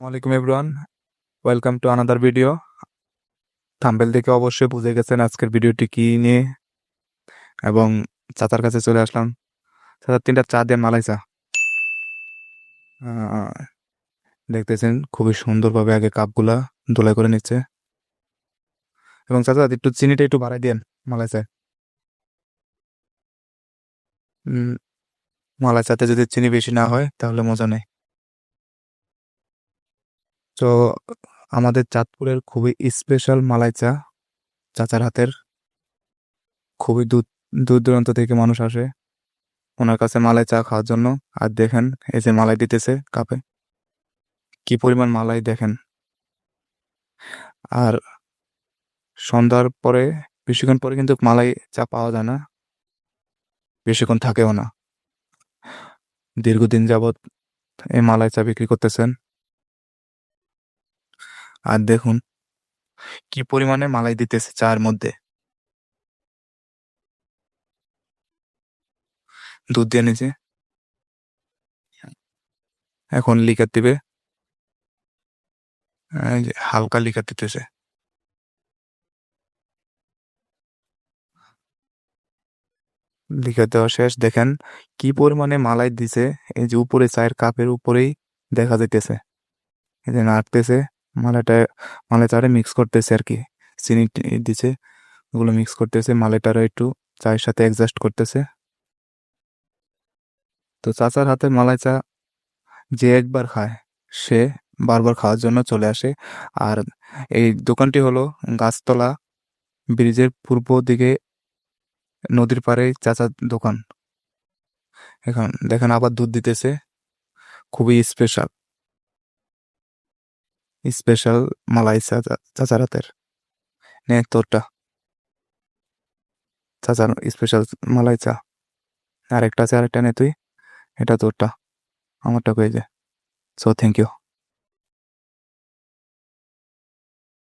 ওয়ালাইকুম everyone welcome to another video thumbnail দেখে অবশ্যই বুঝে গেছেন আজকের ভিডিওটি কি নিয়ে। এবং চাচার কাছে চলে আসলাম। চাচার তিনটা চা দেন মালাই চা। দেখতেছেন খুবই সুন্দরভাবে আগে কাপগুলা দোলাই করে নিচ্ছে। এবং চাচা একটু চিনিটা একটু বাড়াই দেন মালাই চা। উম, মালাই চাতে যদি চিনি বেশি না হয় তাহলে মজা নেই। তো আমাদের চাঁদপুরের খুবই স্পেশাল মালাই চা, চাচার হাতের। খুবই দূর দূর দূরান্ত থেকে মানুষ আসে ওনার কাছে মালাই চা খাওয়ার জন্য। আর দেখেন, এই যে মালাই দিতেছে কাপে। কি পরিমাণ মালাই দেখেন। আর সন্ধ্যার পরে, বেশিক্ষণ পরে কিন্তু মালাই চা পাওয়া যায় না। বেশিক্ষণ থাকেও না। দীর্ঘদিন যাবৎ এই মালাই চা বিক্রি করতেছেন। আর দেখুন, কি পরিমাণে মালাই দিতেছে চার মধ্যে। দুধ দিয়ে নিচে। এখন লিকার দিবে। হালকা লিকার দিতেছে। লিকার দেওয়া শেষ। দেখেন কি পরিমাণে মালাই দিছে। এই যে উপরে চায়ের কাপের উপরেই দেখা যাইতেছে। এই যে নাড়তেছে। মালাইটা মালাইটারে মিক্স করতেছে আর কি চিনি দিছে, ওগুলো মিক্স করতেছে, মালাইটারও একটু চায়ের সাথে অ্যাডজাস্ট করতেছে। তো চাচার হাতে মালাই চা যে একবার খায়, সে বারবার খাওয়ার জন্য চলে আসে। আর এই দোকানটি হলো গাছতলা ব্রিজের পূর্ব দিকে নদীর পাড়ে চাচার দোকান। এখন দেখেন আবার দুধ দিতেছে, খুবই স্পেশাল স্পেশাল মালাই চা চা- চাচার হাতের নে তোরটা চাচার স্পেশাল মালাই চা আরেকটা আছে আরেকটা নে তুই এটা তোরটা আমারটা কয়ে যে সো থ্যাংক ইউ